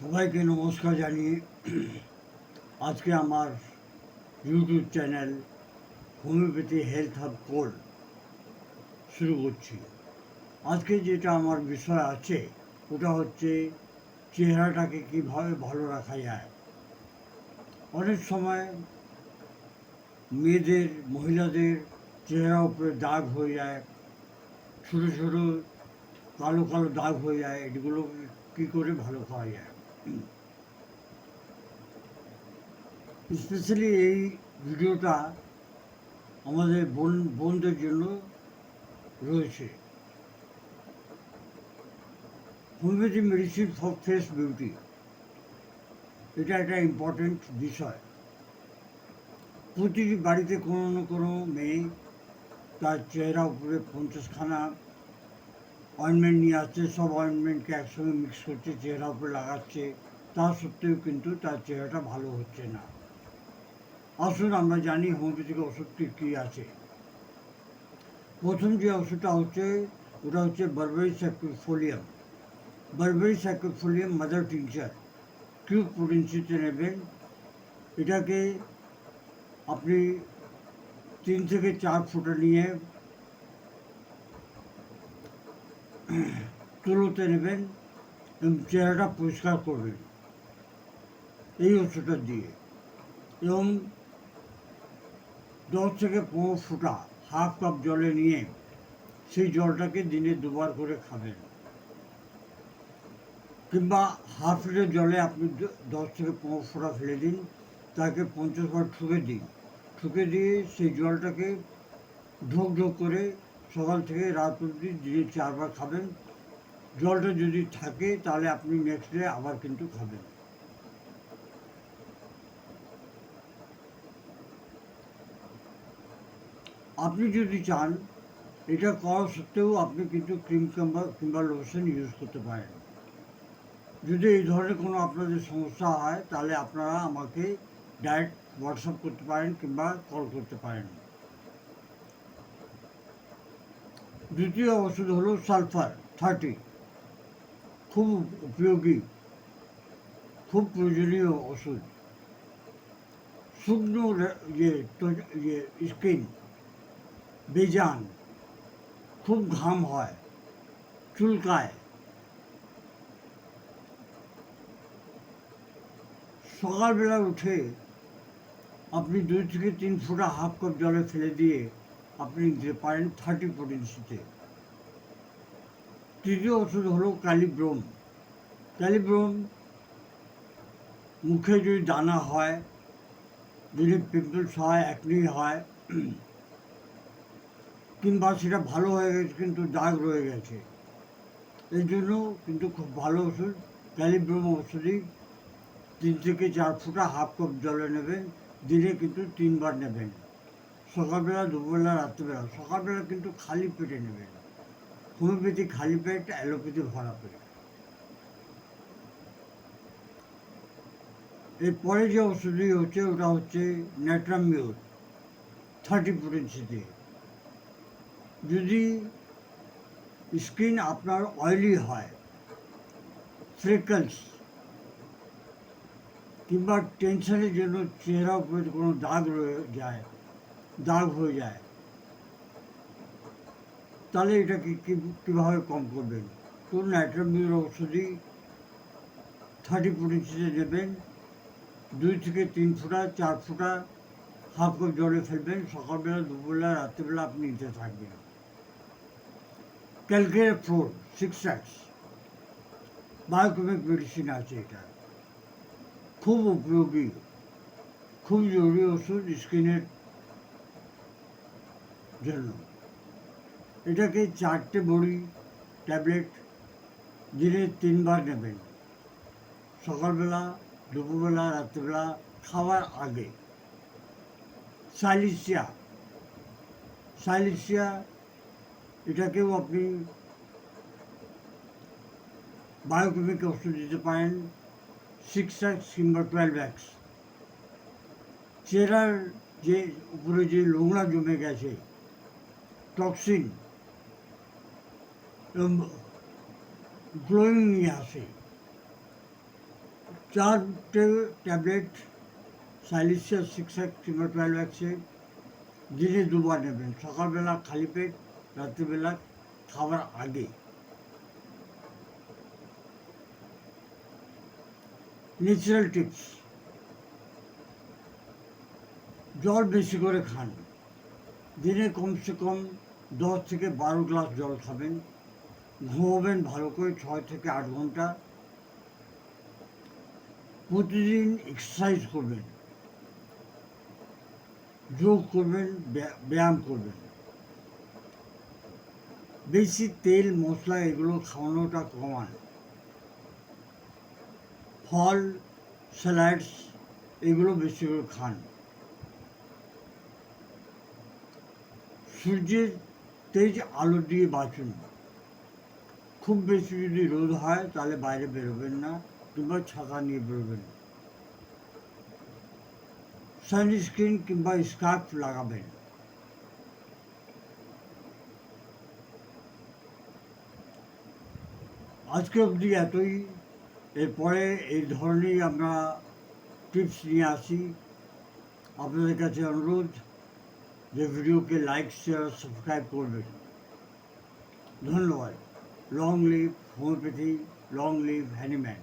সবাইকে নমস্কার জানিয়ে আজকে আমার YouTube channel homeopathy health hub কোল শুরু করছি। আজকে যেটা আমার বিষয় আছে, ওটা হচ্ছে চেহারাটাকে কীভাবে ভালো রাখা যায়। অনেক সময় মেয়েদের, মহিলাদের চেহারা উপরে দাগ হয়ে যায়, ছোটো ছোটো কালো কালো দাগ হয়ে যায় এগুলো কী করে ভালো খাওয়া যায়? স্পেশালি এই ভিডিওটা আমাদের বোন, বোনদের জন্য রয়েছে। Homeopathy medicine for face beauty. এটা একটা ইম্পর্টেন্ট বিষয়। প্রতিটি বাড়িতে কোনো না কোনো মেয়ে তার চেহারা উপরে পঞ্চাশখানা অয়েনমেন্ট নিয়ে আসছে, সব অয়েনমেন্টকে একসঙ্গে মিক্স করছে, চেহারা উপরে লাগাচ্ছে। তা সত্ত্বেও কিন্তু তার চেহারাটা ভালো হচ্ছে না। আসুন আমরা জানি হোমিওপ্যাথিক ওষুধটি কী আছে। প্রথম যে ওষুধটা হচ্ছে, ওটা হচ্ছে berberis aquifolium berberis aquifolium mother tincture Q পোটেন্সিতে নেবেন। এটাকে আপনি তিন থেকে চার ফুটা নিয়ে তুলোতে নেবেন এবং চেহারাটা পরিষ্কার করবেন। এই ওষুধটা দিয়ে। এবং দশ থেকে পনেরো ফুটা হাফ কাপ জলে নিয়ে সেই জলটাকে দিনে দুবার করে খাবেন। কিংবা হাফ লিটার জলে আপনি দশ থেকে পনেরো ফোঁটা ফেলে দিন, তাকে পঞ্চাশ বার ঠুকে দিন। ঠুকে দিয়ে সেই জলটাকে ঢোক ঢোক করে সকাল থেকে রাত অবধি দিনে চারবার খাবেন, জলটা যদি থাকে, তাহলে আপনি নেক্সট ডে আবার কিন্তু খাবেন। আপনি যদি চান, এটা করা সত্ত্বেও আপনি কিন্তু ক্রিম কিংবা কিংবা লোশন ইউজ করতে পারেন। যদি এই ধরনের কোনো আপনাদের সমস্যা হয়, তাহলে আপনারা আমাকে ডাইরেক্ট হোয়াটসঅ্যাপ করতে পারেন কিংবা কল করতে পারেন। দ্বিতীয় ওষুধ হলো সালফার থার্টি খুব উপযোগী, খুব প্রয়োজনীয় ওষুধ। শুকনো রে- ইয়ে ইয়ে স্কিন বেজান, খুব ঘাম হয়, চুলকায়। সকালবেলা উঠে আপনি দুই থেকে তিন ফোঁটা হাফ কাপ জলে ফেলে দিয়ে আপনি নিতে পারেন থার্টি পোটেন্সিতে তৃতীয় ওষুধ হলো ক্যালিব্রোম। ক্যালিব্রোম মুখে যদি দানা হয়, যদি পিম্পলস হয় অ্যাকনি হয়, কিংবা সেটা ভালো হয়ে গেছে কিন্তু দাগ রয়ে গেছে। এই জন্য কিন্তু খুব ভালো ওষুধ, ক্যালিব্রোম ওষুধই তিন থেকে চার ফুটা হাফ কাপ জলে নেবেন, দিনে কিন্তু তিনবার নেবেন। সকালবেলা, দুপুরবেলা, রাত্রিবেলা, সকালবেলা কিন্তু খালি পেটে নেবেন হোমিওপ্যাথি খালি পেট, অ্যালোপ্যাথি ভরা পেট। এরপরে যে ওষুধটি হচ্ছে, ওটা হচ্ছে ন্যাট্রামিউর থার্টি পোটেন্সিতে যদি স্কিন আপনার অয়েলি হয় ফ্রেকলস কিংবা টেনশনের জন্য চেহারা উপরে কোনো দাগ রয়ে যায় দাগ হয়ে যায়। তাহলে এটাকে কি- কীভাবে কম করবেন? তো নাইট্রোমিউর ওষুধই থার্টি পোটেন্সিতে নেবেন দুই থেকে তিন ফুটা, চার ফুটা হাফ কাপ জলে ফেলবেন। সকালবেলা, দুপুরবেলা, রাত্রিবেলা আপনি নিতে থাকবেন। ক্যালকের fluor six X biochemic medicine আছে এটা। খুব উপযোগী। খুব জরুরি ওষুধ স্কিনের জন্য এটাকে চারটে বড়ি, ট্যাবলেট, দিনে তিনবার নেবেন। সকালবেলা, দুপুরবেলা, রাত্রিবেলা, খাওয়ার আগে। সাইলিসিয়া। সাইলিসিয়া, এটাকেও আপনি বায়োকেমিক ওষুধ দিতে পারেন। সিক্স এক্স কিংবা টুয়েলভ এক্স চেহারার যে, উপরে যে নোংরা জমে গেছে টক্সিন গ্লোয়িং নিয়ে আসে চারটে ট্যাবলেট সাইলিসিয়া সিক্স এক টুয়েলভ এক্সে দিনে দুবার নেবেন। সকালবেলা খালি পেট, রাত্রিবেলা খাবার আগে। ন্যাচারাল টিপস জল বেশি করে খান। দিনে কমসে কম দশ থেকে বারো গ্লাস জল খাবেন। ঘুমোবেন ভালো করে ছয় থেকে আট ঘণ্টা। প্রতিদিন এক্সারসাইজ করবেন। যোগ করবেন ব্যায়া- ব্যায়াম করবেন। বেশি তেল, মশলা এগুলো খাওয়ানোটা কমান। ফল, স্যালাডস এগুলো বেশি করে খান। সূর্যের তেজ আলো দিয়ে বাঁচুন খুব বেশি যদি রোদ হয়, তাহলে বাইরে বেরোবেন না, কিংবা ছাতা নিয়ে বেরোবেন সানস্ক্রিন কিংবা স্কার্ফ লাগাবেন। আজকে অবধি এতই। এরপরে এই ধরনেরই আমরা টিপস নিয়ে আসি। আপনাদের কাছে অনুরোধ। যে ভিডিওকে লাইক শেয়ার সাবস্ক্রাইব করবেন ধন্যবাদ long live homeopathy long live Hahnemann